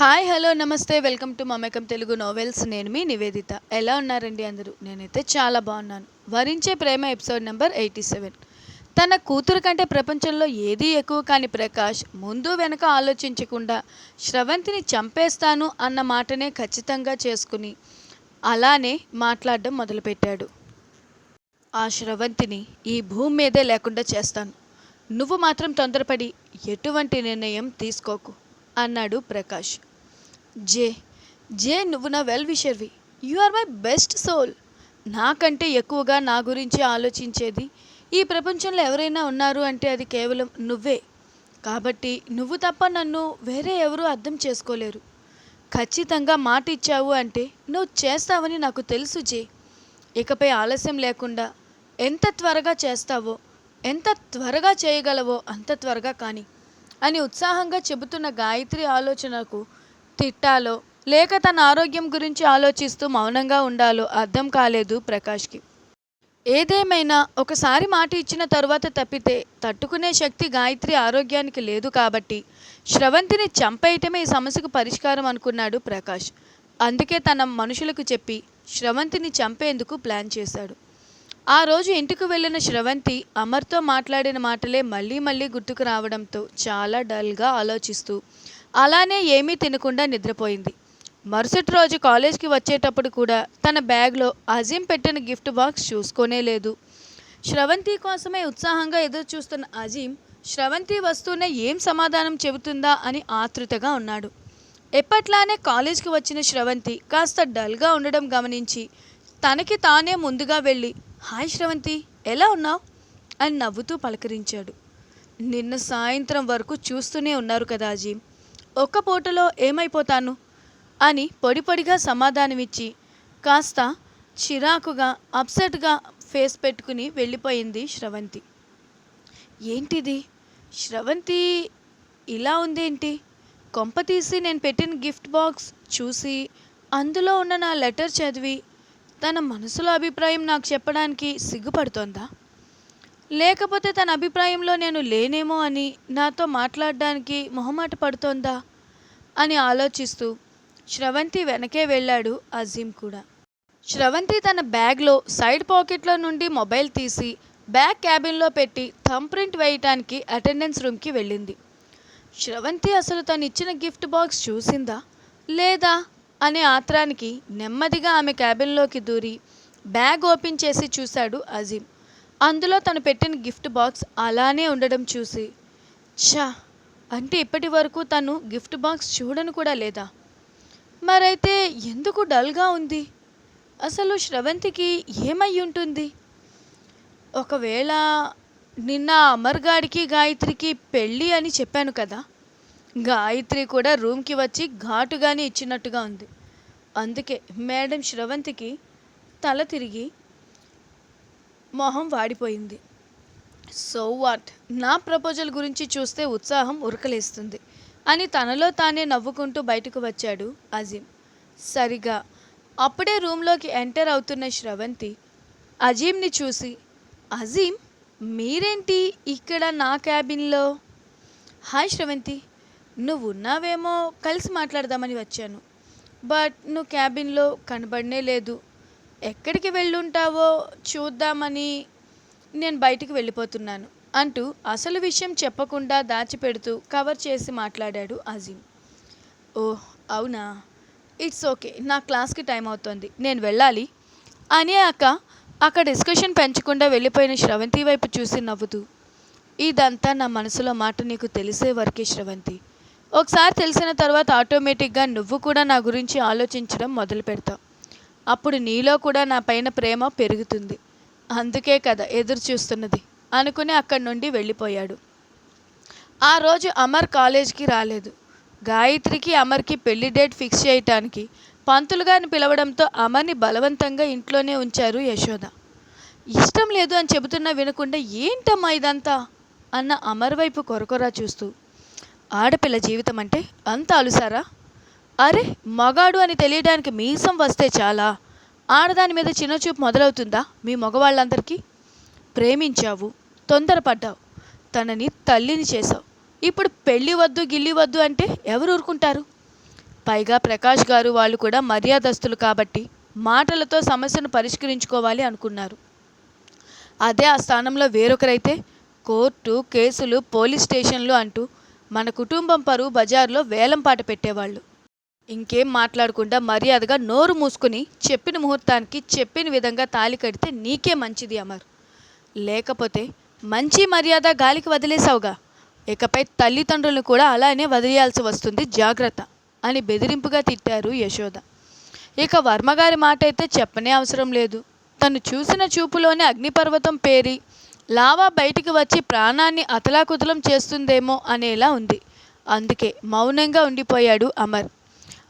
Hi hello నమస్తే. Welcome to Mamekam Telugu novels. నేను మీ నివేదిత. ఎలా ఉన్నారండి అందరూ? నేనైతే చాలా బాగున్నాను. Varinche Prema episode number eighty seven. తన కూతురు కంటే ప్రపంచంలో ఏదీ ఎక్కువ కాని ప్రకాష్ ముందు వెనక ఆలోచించకుండా స్రవంతిని చంపేస్తాను అన్న మాటనే ఖచ్చితంగా చేసుకుని అలానే మాట్లాడడం మొదలుపెట్టాడు. ఆ స్రవంతిని ఈ భూమి మీదే లేకుండా చేస్తాను. నువ్వు మాత్రం తొందరపడి ఎటువంటి నిర్ణయం తీసుకోకు అన్నాడు ప్రకాష్. జే జే నువ్వు నా well విషర్వి you are my best soul నాకంటే ఎక్కువగా నా గురించి ఆలోచించేది ఈ ప్రపంచంలో ఎవరైనా ఉన్నారు అంటే అది కేవలం నువ్వే. కాబట్టి నువ్వు తప్ప నన్ను వేరే ఎవరూ అర్థం చేసుకోలేరు. ఖచ్చితంగా మాట ఇచ్చావు అంటే నువ్వు చేస్తావని నాకు తెలుసు జే. ఇకపై ఆలస్యం లేకుండా ఎంత త్వరగా చేస్తావో ఎంత త్వరగా చేయగలవో అంత త్వరగా కానీ అని ఉత్సాహంగా చెబుతున్న గాయత్రి ఆలోచనకు తిట్టాలో లేక తన ఆరోగ్యం గురించి ఆలోచిస్తూ మౌనంగా ఉండాలో అర్థం కాలేదు ప్రకాష్కి. ఏదేమైనా ఒకసారి మాట ఇచ్చిన తరువాత తప్పితే తట్టుకునే శక్తి గాయత్రి ఆరోగ్యానికి లేదు కాబట్టి శ్రవంతిని చంపేయటమే ఈ సమస్యకు పరిష్కారం అనుకున్నాడు ప్రకాష్. అందుకే తన మనుషులకు చెప్పి శ్రవంతిని చంపేందుకు ప్లాన్ చేశాడు. ఆ రోజు ఇంటికి వెళ్ళిన శ్రవంతి అమర్తో మాట్లాడిన మాటలే మళ్ళీ మళ్ళీ గుర్తుకు రావడంతో చాలా డల్గా ఆలోచిస్తూ అలానే ఏమీ తినకుండా నిద్రపోయింది. మరుసటి రోజు కాలేజ్కి వచ్చేటప్పుడు కూడా తన బ్యాగ్లో అజీం పెట్టిన గిఫ్ట్ బాక్స్ చూసుకోనే లేదు. స్రవంతి కోసమే ఉత్సాహంగా ఎదురు చూస్తున్న అజీం శ్రవంతి వస్తూనే ఏం సమాధానం చెబుతుందా? అని ఆతృతగా ఉన్నాడు. ఎప్పట్లానే కాలేజ్కి వచ్చిన స్రవంతి కాస్త డల్గా ఉండడం గమనించి తనకి తానే ముందుగా వెళ్ళి హాయ్ స్రవంతి ఎలా ఉన్నావు? అని నవ్వుతూ పలకరించాడు. నిన్న సాయంత్రం వరకు చూస్తూనే ఉన్నారు కదా అజీం ఒక్క పూటలో ఏమైపోతాను? అని పొడి పొడిగా సమాధానమిచ్చి కాస్త చిరాకుగా అప్సెట్గా ఫేస్ పెట్టుకుని వెళ్ళిపోయింది శ్రవంతి. ఏంటిది? శ్రవంతి ఇలా ఉందేంటి? కొంప తీసి నేను పెట్టిన గిఫ్ట్ బాక్స్ చూసి అందులో ఉన్న నా లెటర్ చదివి తన మనసులో అభిప్రాయం నాకు చెప్పడానికి సిగ్గుపడుతోందా? లేకపోతే తన అభిప్రాయంలో నేను లేనేమో అని నాతో మాట్లాడడానికి మొహమాట పడుతోందా? అని ఆలోచిస్తూ శ్రవంతి వెనకే వెళ్ళాడు అజీం కూడా. శ్రవంతి తన బ్యాగ్లో సైడ్ పాకెట్లో నుండి మొబైల్ తీసి బ్యాగ్ క్యాబిన్లో పెట్టి థంప్ ప్రింట్ వేయటానికి అటెండెన్స్ రూమ్కి వెళ్ళింది. శ్రవంతి అసలు తను ఇచ్చిన గిఫ్ట్ బాక్స్ చూసిందా? లేదా? అనే ఆత్రానికి నెమ్మదిగా ఆమె క్యాబిన్లోకి దూరి బ్యాగ్ ఓపెన్ చేసి చూశాడు అజీం అందులో తను పెట్టిన గిఫ్ట్ బాక్స్ అలానే ఉండడం చూసి ఛా! అంటే ఇప్పటి వరకు తను గిఫ్ట్ బాక్స్ చూడను కూడా లేదా? మరైతే ఎందుకు డల్గా ఉంది? అసలు శ్రవంతికి ఏమై ఉంటుంది? ఒకవేళ నిన్న అమర్గాడికి గాయత్రికి పెళ్ళి అని చెప్పాను కదా గాయత్రి కూడా రూమ్కి వచ్చి ఘాటుగానే ఇచ్చినట్టుగా ఉంది. అందుకే మేడం శ్రవంతికి తల తిరిగి మొహం వాడిపోయింది. సో వాట్ నా ప్రపోజల్ గురించి చూస్తే ఉత్సాహం ఉరకలేస్తుంది. అని తనలో తానే నవ్వుకుంటూ బయటకు వచ్చాడు అజీం సరిగా. అప్పుడే రూమ్లోకి ఎంటర్ అవుతున్న శ్రవంతి అజీంని చూసి అజీం మీరేంటి ఇక్కడ నా క్యాబిన్లో? హాయ్ శ్రవంతి. నువ్వు ఉన్నావేమో కలిసి మాట్లాడదామని వచ్చాను. బట్ నువ్వు క్యాబిన్లో కనబడనే లేదు. ఎక్కడికి వెళ్ళుంటావో చూద్దామని నేను బయటికి వెళ్ళిపోతున్నాను అంటూ అసలు విషయం చెప్పకుండా దాచిపెడుతూ కవర్ చేసి మాట్లాడాడు అజీం ఓ అవునా? ఇట్స్ ఓకే నా క్లాస్కి టైం అవుతోంది నేను వెళ్ళాలి. అని అక్క అక్కడ డిస్కషన్ పెంచకుండా వెళ్ళిపోయిన శ్రవంతి వైపు చూసి నవ్వుతూ ఇదంతా నా మనసులో మాట నీకు తెలిసే వరకే శ్రవంతి. ఒకసారి తెలిసిన తర్వాత ఆటోమేటిక్గా నువ్వు కూడా నా గురించి ఆలోచించడం మొదలు పెడతావు అప్పుడు నీలో కూడా నా పైన ప్రేమ పెరుగుతుంది. అందుకే కదా ఎదురు చూస్తున్నది అనుకుని అక్కడి నుండి వెళ్ళిపోయాడు. ఆ రోజు అమర్ కాలేజ్కి రాలేదు. గాయత్రికి అమర్కి పెళ్ళి డేట్ ఫిక్స్ చేయటానికి పంతులు గారిని పిలవడంతో అమర్ని బలవంతంగా ఇంట్లోనే ఉంచారు యశోద. ఇష్టం లేదు అని చెబుతున్నా వినకుండా ఏంటమ్మా ఇదంతా? అన్న అమర్ వైపు కొరకొరా చూస్తూ. ఆడపిల్ల జీవితం అంటే అంత అలుసారా? అరే మగాడు అని తెలియడానికి మీసం వస్తే చాలా? ఆడదాని మీద చిన్నచూపు మొదలవుతుందా? మీ మగవాళ్ళందరికీ ప్రేమించావు తొందరపడ్డావు తనని తల్లిని చేశావు. ఇప్పుడు పెళ్ళి వద్దు గిల్లి వద్దు అంటే ఎవరు ఊరుకుంటారు? పైగా ప్రకాష్ గారు వాళ్ళు కూడా మర్యాదస్తులు కాబట్టి మాటలతో సమస్యను పరిష్కరించుకోవాలి అనుకున్నారు. అదే ఆ స్థానంలో వేరొకరైతే కోర్టు కేసులు పోలీస్ స్టేషన్లు అంటూ మన కుటుంబం పరువు బజార్లో వేలంపాట పెట్టేవాళ్ళు. ఇంకేం మాట్లాడకుండా మర్యాదగా నోరు మూసుకుని చెప్పిన ముహూర్తానికి చెప్పిన విధంగా తాళి కడితే నీకే మంచిది అమర్. లేకపోతే మంచి మర్యాద గాలికి వదిలేసావుగా ఇకపై తల్లిదండ్రులను కూడా అలానే వదిలేయాల్సి వస్తుంది జాగ్రత్త అని బెదిరింపుగా తిట్టారు యశోద. ఇక వర్మగారి మాట అయితే చెప్పనే అవసరం లేదు. తను చూసిన చూపులోనే అగ్నిపర్వతం పేరి లావా బయటికి వచ్చి ప్రాణాన్ని అతలాకుతలం చేస్తుందేమో అనేలా ఉంది. అందుకే మౌనంగా ఉండిపోయాడు అమర్.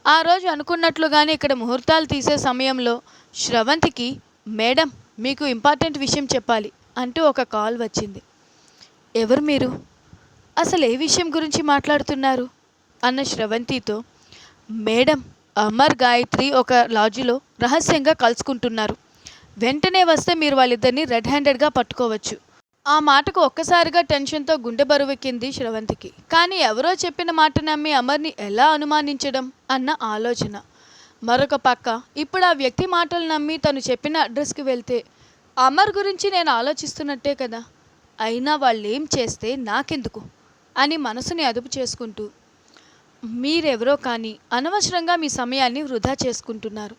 ఆ రోజు అనుకున్నట్లుగానే ఇక్కడ ముహూర్తాలు తీసే సమయంలో శ్రవంతికి మేడం మీకు ఇంపార్టెంట్ విషయం చెప్పాలి అంటూ ఒక కాల్ వచ్చింది. ఎవరు మీరు? అసలు ఏ విషయం గురించి మాట్లాడుతున్నారు? అన్న శ్రవంతితో మేడం అమర్ గాయత్రి ఒక లాడ్జిలో రహస్యంగా కలుసుకుంటున్నారు. వెంటనే వస్తే మీరు వాళ్ళిద్దరిని రెడ్ హ్యాండెడ్గా పట్టుకోవచ్చు. ఆ మాటకు ఒక్కసారిగా టెన్షన్తో గుండె బరువెక్కింది శ్రవంతికి. కానీ ఎవరో చెప్పిన మాట నమ్మి అమర్ని ఎలా అనుమానించడం అన్న ఆలోచన. మరొక పక్క ఇప్పుడు ఆ వ్యక్తి మాటలు నమ్మి తను చెప్పిన అడ్రస్కి వెళ్తే అమర్ గురించి నేను ఆలోచిస్తున్నట్టే కదా అయినా వాళ్ళు ఏం చేస్తే నాకెందుకు? అని మనసుని అదుపు చేసుకుంటూ మీరెవరో కానీ అనవసరంగా మీ సమయాన్ని వృధా చేసుకుంటున్నారు.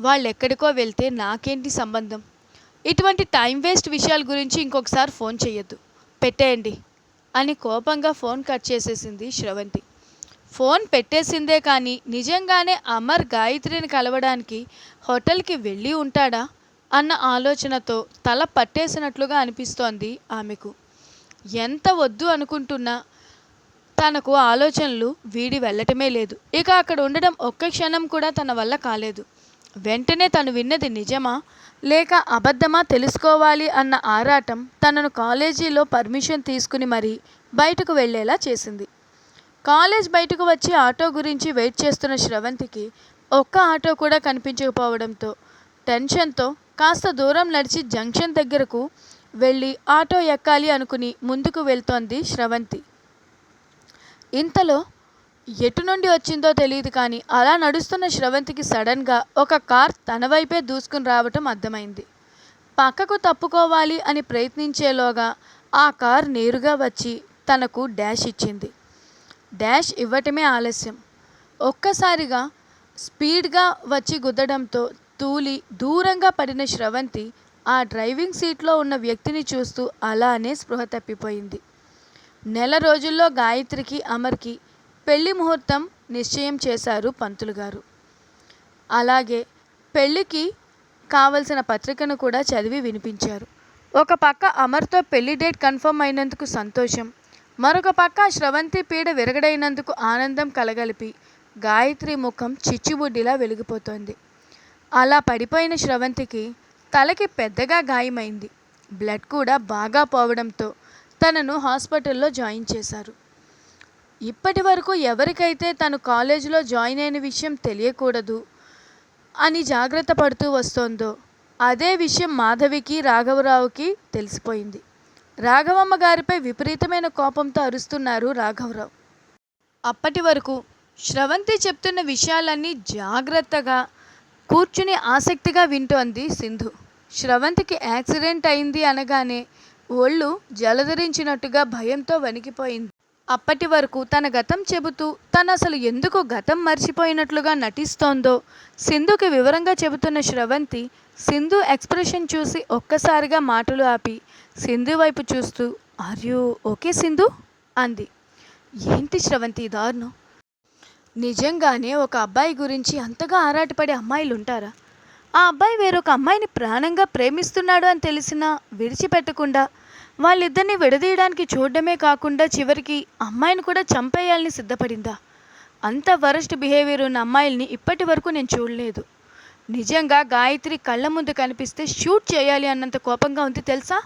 వాళ్ళు ఎక్కడికో వెళ్తే నాకేంటి సంబంధం? ఇటువంటి టైం వేస్ట్ విషయాల గురించి ఇంకొకసారి ఫోన్ చేయొద్దు పెట్టేయండి. అని కోపంగా ఫోన్ కట్ చేసేసింది శ్రవంతి. ఫోన్ పెట్టేసిందే కానీ నిజంగానే అమర్ గాయత్రిని కలవడానికి హోటల్కి వెళ్ళి ఉంటాడా అన్న ఆలోచనతో తల పట్టేసినట్లుగా అనిపిస్తోంది ఆమెకు. ఎంత వద్దు అనుకుంటున్నా తనకు ఆలోచనలు వీడి వెళ్ళటమే లేదు. ఇక అక్కడ ఉండడం ఒక్క క్షణం కూడా తన వల్ల కాలేదు. వెంటనే తను విన్నది నిజమా? లేక అబద్ధమా తెలుసుకోవాలి అన్న ఆరాటం తనను కాలేజీలో పర్మిషన్ తీసుకుని మరీ బయటకు వెళ్ళేలా చేసింది. కాలేజ్ బయటకు వచ్చి ఆటో గురించి వెయిట్ చేస్తున్న శ్రవంతికి ఒక్క ఆటో కూడా కనిపించకపోవడంతో టెన్షన్తో కాస్త దూరం నడిచి జంక్షన్ దగ్గరకు వెళ్ళి ఆటో ఎక్కాలి అనుకుని ముందుకు వెళ్తోంది శ్రవంతి. ఇంతలో ఎటు నుండి వచ్చిందో తెలియదు కానీ అలా నడుస్తున్న శ్రవంతికి సడన్గా ఒక కార్ తన వైపే దూసుకుని రావటం అర్థమైంది. పక్కకు తప్పుకోవాలి అని ప్రయత్నించేలోగా ఆ కార్ నేరుగా వచ్చి తనకు డ్యాష్ ఇచ్చింది. డ్యాష్ ఇవ్వటమే ఆలస్యం. ఒక్కసారిగా స్పీడ్గా వచ్చి గుద్దడంతో తూలి దూరంగా పడిన శ్రవంతి ఆ డ్రైవింగ్ సీట్లో ఉన్న వ్యక్తిని చూస్తూ అలానే స్పృహ తప్పిపోయింది. నెల రోజుల్లో గాయత్రికి అమర్కి పెళ్ళి ముహూర్తం నిశ్చయం చేశారు పంతులు గారు. అలాగే పెళ్ళికి కావలసిన పత్రికను కూడా చదివి వినిపించారు. ఒక పక్క అమర్తో పెళ్ళి డేట్ కన్ఫర్మ్ అయినందుకు సంతోషం మరొక పక్క శ్రవంతి పీడ విరగడైనందుకు ఆనందం కలగలిపి గాయత్రి ముఖం చిచ్చుబుడ్డిలా వెలిగిపోతోంది. అలా పడిపోయిన శ్రవంతికి తలకి పెద్దగా గాయమైంది. బ్లడ్ కూడా బాగా పోవడంతో తనను హాస్పిటల్లో జాయిన్ చేశారు. ఇప్పటి వరకు ఎవరికైతే తను కాలేజీలో జాయిన్ అయిన విషయం తెలియకూడదు అని జాగ్రత్త పడుతూ వస్తోందో అదే విషయం మాధవికి రాఘవరావుకి తెలిసిపోయింది. రాఘవమ్మ గారిపై విపరీతమైన కోపంతో అరుస్తున్నారు రాఘవరావు. అప్పటి వరకు శ్రవంతి చెప్తున్న విషయాలన్నీ జాగ్రత్తగా కూర్చుని ఆసక్తిగా వింటోంది సింధు. శ్రవంతికి యాక్సిడెంట్ అయింది అనగానే ఒళ్ళు జలధరించినట్టుగా భయంతో వణికిపోయింది. అప్పటి వరకు తన గతం చెబుతూ తను అసలు ఎందుకు గతం మర్చిపోయినట్లుగా నటిస్తోందో సింధుకి వివరంగా చెబుతున్న శ్రవంతి సింధు ఎక్స్ప్రెషన్ చూసి ఒక్కసారిగా మాటలు ఆపి సింధు వైపు చూస్తూ ఆర్ యూ ఓకే సింధు? అంది. ఏంటి శ్రవంతి దారుణం నిజంగానే ఒక అబ్బాయి గురించి అంతగా ఆరాటపడే అమ్మాయిలు ఉంటారా ఆ అబ్బాయి వేరొక అమ్మాయిని ప్రాణంగా ప్రేమిస్తున్నాడు అని తెలిసినా విడిచిపెట్టకుండా వాళ్ళిద్దరిని విడదీయడానికి చూడడమే కాకుండా చివరికి అమ్మాయిని కూడా చంపేయాలని సిద్ధపడిందా? అంత వరస్ట్ బిహేవియర్ ఉన్న అమ్మాయిల్ని ఇప్పటి వరకు నేను చూడలేదు. నిజంగా గాయత్రి కళ్ళ ముందు కనిపిస్తే షూట్ చేయాలి అన్నంత కోపంగా ఉంది తెలుసా?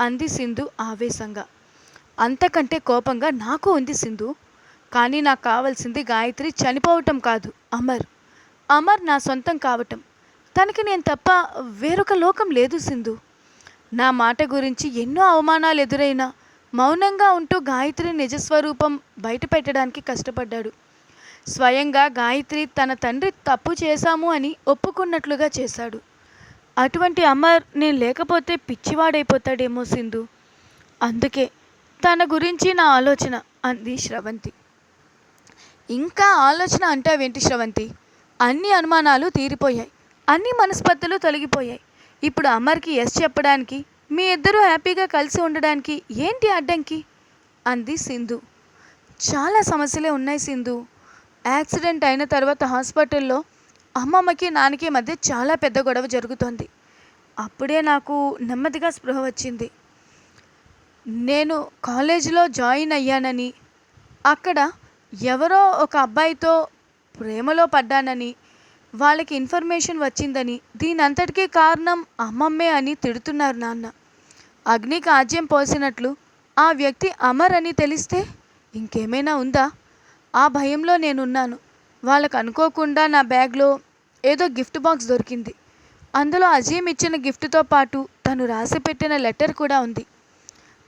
అంది సింధు ఆవేశంగా. అంతకంటే కోపంగా నాకు ఉంది సింధు. కానీ నాకు కావాల్సింది గాయత్రి చనిపోవటం కాదు అమర్. అమర్ నా సొంతం కావటం. తనకి నేను తప్ప వేరొక లోకం లేదు సింధు. నా మాట గురించి ఎన్నో అవమానాలు ఎదురైనా మౌనంగా ఉంటూ గాయత్రి నిజస్వరూపం బయట పెట్టడానికి కష్టపడ్డాడు. స్వయంగా గాయత్రి తన తండ్రి తప్పు చేశాము అని ఒప్పుకున్నట్లుగా చేశాడు. అటువంటి అమర్ నేను లేకపోతే పిచ్చివాడైపోతాడేమో సింధు. అందుకే తన గురించి నా ఆలోచన అంది శ్రవంతి. ఇంకా ఆలోచన అంటావేంటి శ్రవంతి? అన్ని అనుమానాలు తీరిపోయాయి. అన్ని మనస్పత్తులు తొలగిపోయాయి. ఇప్పుడు అమర్కి ఎస్ చెప్పడానికి మీ ఇద్దరూ హ్యాపీగా కలిసి ఉండడానికి ఏంటి అడ్డంకి? అంది సింధు. చాలా సమస్యలే ఉన్నాయి సింధు. యాక్సిడెంట్ అయిన తర్వాత హాస్పిటల్లో అమ్మమ్మకి నాన్నకి మధ్య చాలా పెద్ద గొడవ జరుగుతోంది. అప్పుడే నాకు నెమ్మదిగా స్పృహ వచ్చింది. నేను కాలేజీలో జాయిన్ అయ్యానని అక్కడ ఎవరో ఒక అబ్బాయితో ప్రేమలో పడ్డానని వాళ్ళకి ఇన్ఫర్మేషన్ వచ్చిందని దీనంతటికీ కారణం అమ్మమ్మే అని తిడుతున్నారు నాన్న. అగ్నికి ఆజ్యం పోసినట్లు ఆ వ్యక్తి అమర్ అని తెలిస్తే ఇంకేమైనా ఉందా? ఆ భయంలో నేనున్నాను. వాళ్ళకు అనుకోకుండా నా బ్యాగ్లో ఏదో గిఫ్ట్ బాక్స్ దొరికింది. అందులో అజీమ్ ఇచ్చిన గిఫ్ట్తో పాటు తను రాసి పెట్టిన లెటర్ కూడా ఉంది.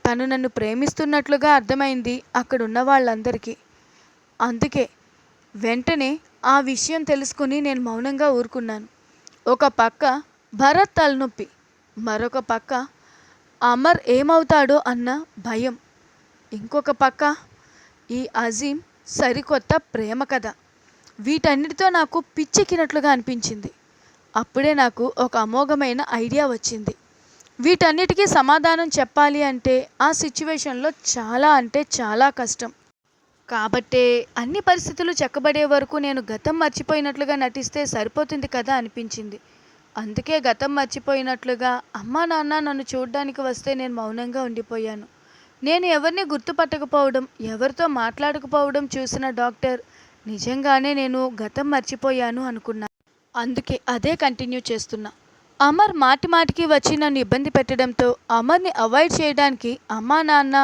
తను నన్ను ప్రేమిస్తున్నట్లుగా అర్థమైంది అక్కడున్న వాళ్ళందరికీ. అందుకే వెంటనే ఆ విషయం తెలుసుకుని నేను మౌనంగా ఊరుకున్నాను. ఒక పక్క భరత్ తలనొప్పి మరొక పక్క అమర్ ఏమవుతాడో అన్న భయం. ఇంకొక పక్క ఈ అజీం సరికొత్త ప్రేమ కథ. వీటన్నిటితో నాకు పిచ్చెక్కినట్లుగా అనిపించింది. అప్పుడే నాకు ఒక అమోఘమైన ఐడియా వచ్చింది. వీటన్నిటికీ సమాధానం చెప్పాలి అంటే ఆ సిచ్యువేషన్లో చాలా అంటే చాలా కష్టం. కాబట్టే అన్ని పరిస్థితులు చక్కబడే వరకు నేను గతం మర్చిపోయినట్లుగా నటిస్తే సరిపోతుంది కదా అనిపించింది. అందుకే గతం మర్చిపోయినట్లుగా అమ్మా నాన్న నన్ను చూడడానికి వస్తే నేను మౌనంగా ఉండిపోయాను. నేను ఎవరిని గుర్తుపట్టకపోవడం ఎవరితో మాట్లాడకపోవడం చూసిన డాక్టర్ నిజంగానే నేను గతం మర్చిపోయాను అనుకున్నాను అందుకే అదే కంటిన్యూ చేస్తున్నా. అమర్ మాటి మాటికి వచ్చి నన్ను ఇబ్బంది పెట్టడంతో అమర్ని అవాయిడ్ చేయడానికి అమ్మా నాన్న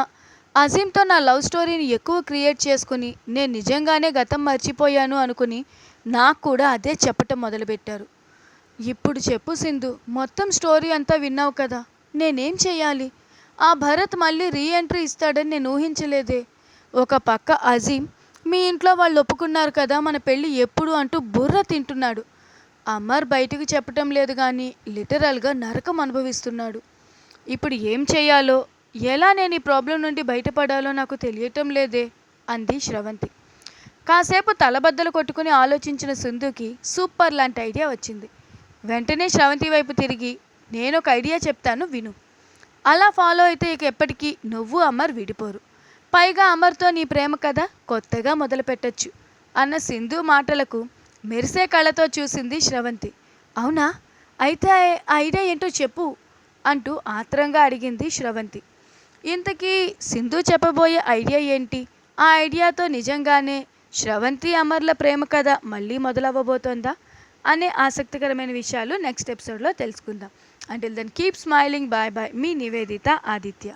అజీమ్తో నా లవ్ స్టోరీని ఎక్కువ క్రియేట్ చేసుకుని నేను నిజంగానే గతం మర్చిపోయాను అనుకుని నాకు కూడా అదే చెప్పటం మొదలుపెట్టారు. ఇప్పుడు చెప్పు సింధు మొత్తం స్టోరీ అంతా విన్నావు కదా నేనేం చేయాలి ఆ భరత్ మళ్ళీ రీ ఎంట్రీ ఇస్తాడని నేను ఊహించలేదే. ఒక పక్క అజీం మీ ఇంట్లో వాళ్ళు ఒప్పుకున్నారు కదా మన పెళ్ళి ఎప్పుడు అంటూ బుర్ర తింటున్నాడు. అమర్ బయటకు చెప్పటం లేదు కానీ లిటరల్గా నరకం అనుభవిస్తున్నాడు. ఇప్పుడు ఏం చేయాలో ఎలా నేను ఈ ప్రాబ్లం నుండి బయటపడాలో నాకు తెలియటం లేదే అంది శ్రవంతి. కాసేపు తలబద్దలు కొట్టుకుని ఆలోచించిన సింధుకి సూపర్ లాంటి ఐడియా వచ్చింది. వెంటనే శ్రవంతి వైపు తిరిగి నేను ఒక ఐడియా చెప్తాను విను. అలా ఫాలో అయితే ఇక ఎప్పటికీ నువ్వు అమర్ విడిపోరు. పైగా అమర్తో నీ ప్రేమ కథ కొత్తగా మొదలుపెట్టచ్చు అన్న సింధు మాటలకు మెరిసే కళ్ళతో చూసింది శ్రవంతి. అవునా? అయితే ఆ ఐడియా ఏంటో చెప్పు అంటూ ఆత్రంగా అడిగింది శ్రవంతి. ఇంతకీ సింధు చెప్పబోయే ఐడియా ఏంటి? ఆ ఐడియాతో నిజంగానే శ్రవంతి అమర్ల ప్రేమ కథ మళ్ళీ మొదలవ్వబోతోందా? అనే ఆసక్తికరమైన విషయాలు నెక్స్ట్ ఎపిసోడ్లో తెలుసుకుందాం. Until then keep smiling bye bye మీ నివేదిత ఆదిత్య.